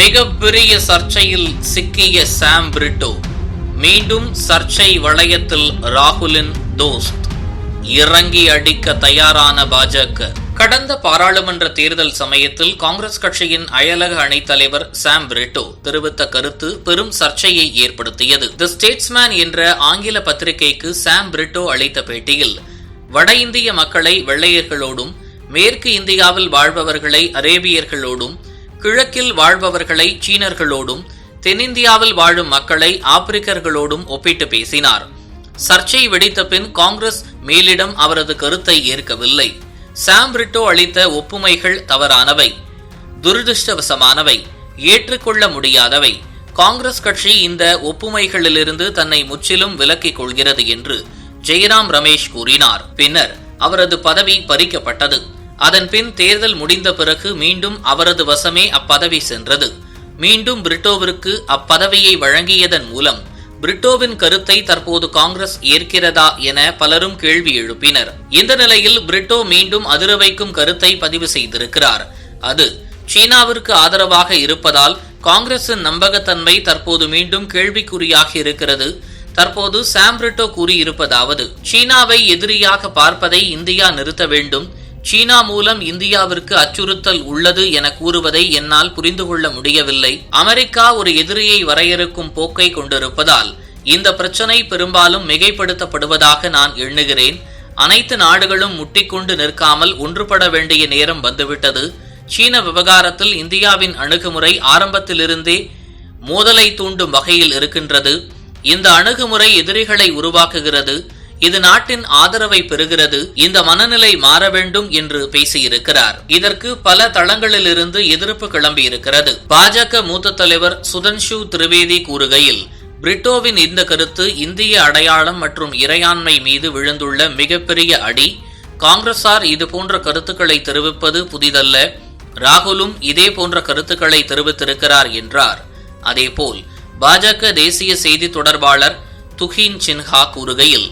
மிகப்பெரிய சர்ச்சையில் சிக்கிய சாம் பிரிட்டோ மீண்டும் சர்ச்சை வளையத்தில் ராகுலின் தோஸ்த் இறங்கி அடிக்க தயாரான பாஜக. கடந்த பாராளுமன்ற தேர்தல் சமயத்தில் காங்கிரஸ் கட்சியின் அயலக அணைத் தலைவர் சாம் பிரிட்டோ தெரிவித்த கருத்து பெரும் சர்ச்சையை ஏற்படுத்தியது. தி ஸ்டேட்ஸ்மேன் என்ற ஆங்கில பத்திரிகைக்கு சாம் பிரிட்டோ அளித்த பேட்டியில் வட இந்திய மக்களை வெள்ளையர்களோடும் மேற்கு இந்தியாவில் வாழ்பவர்களை அரேபியர்களோடும் கிழக்கில் வாழ்பவர்களை சீனர்களோடும் தென்னிந்தியாவில் வாழும் மக்களை ஆப்பிரிக்கர்களோடும் ஒப்பிட்டு பேசினார். சர்ச்சை வெடித்த பின் காங்கிரஸ் மேலிடம் அவரது கருத்தை ஏற்கவில்லை. சாம் பிரிட்டோ அளித்த ஒப்புமைகள் தவறானவை துரதிருஷ்டவசமானவை ஏற்றுக்கொள்ள முடியாதவை. காங்கிரஸ் கட்சி இந்த ஒப்புமைகளிலிருந்து தன்னை முற்றிலும் விலக்கிக் கொள்கிறது என்று ஜெயராம் ரமேஷ் கூறினார். பின்னர் அவரது பதவி பறிக்கப்பட்டது. அதன்பின் தேர்தல் முடிந்த பிறகு மீண்டும் அவரது வசமே அப்பதவி சென்றது. மீண்டும் பிரிட்டோவிற்கு அப்பதவியை வழங்கியதன் மூலம் பிரிட்டோவின் கருத்தை தற்போது காங்கிரஸ் ஏற்கிறதா என பலரும் கேள்வி எழுப்பினர். இந்த நிலையில் பிரிட்டோ மீண்டும் அதிர வைக்கும் கருத்தை பதிவு செய்திருக்கிறார். அது சீனாவிற்கு ஆதரவாக இருப்பதால் காங்கிரசின் நம்பகத்தன்மை தற்போது மீண்டும் கேள்விக்குறியாக இருக்கிறது. தற்போது சாம் பிரிட்டோ கூறியிருப்பதாவது சீனாவை எதிரியாக பார்ப்பதை இந்தியா நிறுத்த வேண்டும். சீனா மூலம் இந்தியாவிற்கு அச்சுறுத்தல் உள்ளது என கூறுவதை என்னால் புரிந்து கொள்ள முடியவில்லை. அமெரிக்கா ஒரு எதிரியை வரையறுக்கும் போக்கை கொண்டிருப்பதால் இந்த பிரச்சனை பெரும்பாலும் மிகைப்படுத்தப்படுவதாக நான் எண்ணுகிறேன். அனைத்து நாடுகளும் முட்டிக்கொண்டு நிற்காமல் ஒன்றுபட வேண்டிய நேரம் வந்துவிட்டது. சீன விவகாரத்தில் இந்தியாவின் அணுகுமுறை ஆரம்பத்திலிருந்தே மோதலை தூண்டும் வகையில் இருக்கின்றது. இந்த அணுகுமுறை எதிரிகளை உருவாக்குகிறது. இது நாட்டின் ஆதரவை பெறுகிறது இந்த மனநிலை மாற வேண்டும் என்று பேசியிருக்கிறார். இதற்கு பல தளங்களிலிருந்து எதிர்ப்பு கிளம்பியிருக்கிறது. பாஜக மூத்த தலைவர் சுதன்ஷு திரிவேதி கூறுகையில் பிரிட்டோவின் இந்த கருத்து இந்திய அடையாளம் மற்றும் இறையாண்மை மீது விழுந்துள்ள மிகப்பெரிய அடி. காங்கிரசார் இது போன்ற கருத்துக்களை தெரிவிப்பது புதிதல்ல. ராகுலும் இதே போன்ற கருத்துக்களை தெரிவித்திருக்கிறார் என்றார். அதேபோல் பாஜக தேசிய செய்தி தொடர்பாளர் துஹின் சின்ஹா கூறுகையில்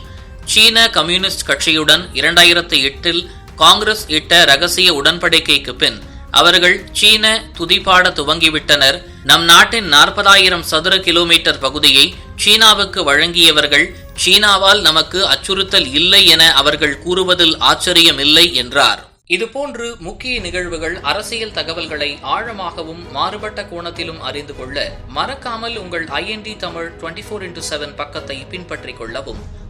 சீன கம்யூனிஸ்ட் கட்சியுடன் இரண்டாயிரத்தி எட்டில் காங்கிரஸ் இட்ட ரகசிய உடன்படிக்கைக்கு பின் அவர்கள் சீன துதிப்பாட துவங்கிவிட்டனர். நம் நாட்டின் நாற்பதாயிரம் சதுர கிலோமீட்டர் பகுதியை சீனாவுக்கு வழங்கியவர்கள் சீனாவால் நமக்கு அச்சுறுத்தல் இல்லை என அவர்கள் கூறுவதில் ஆச்சரியமில்லை என்றார். இதுபோன்று முக்கிய நிகழ்வுகள் அரசியல் தகவல்களை ஆழமாகவும் மாறுபட்ட கோணத்திலும் அறிந்து கொள்ள மறக்காமல் உங்கள் IND Tamil twenty four into seven பக்கத்தை பின்பற்றிக் கொள்ளவும்.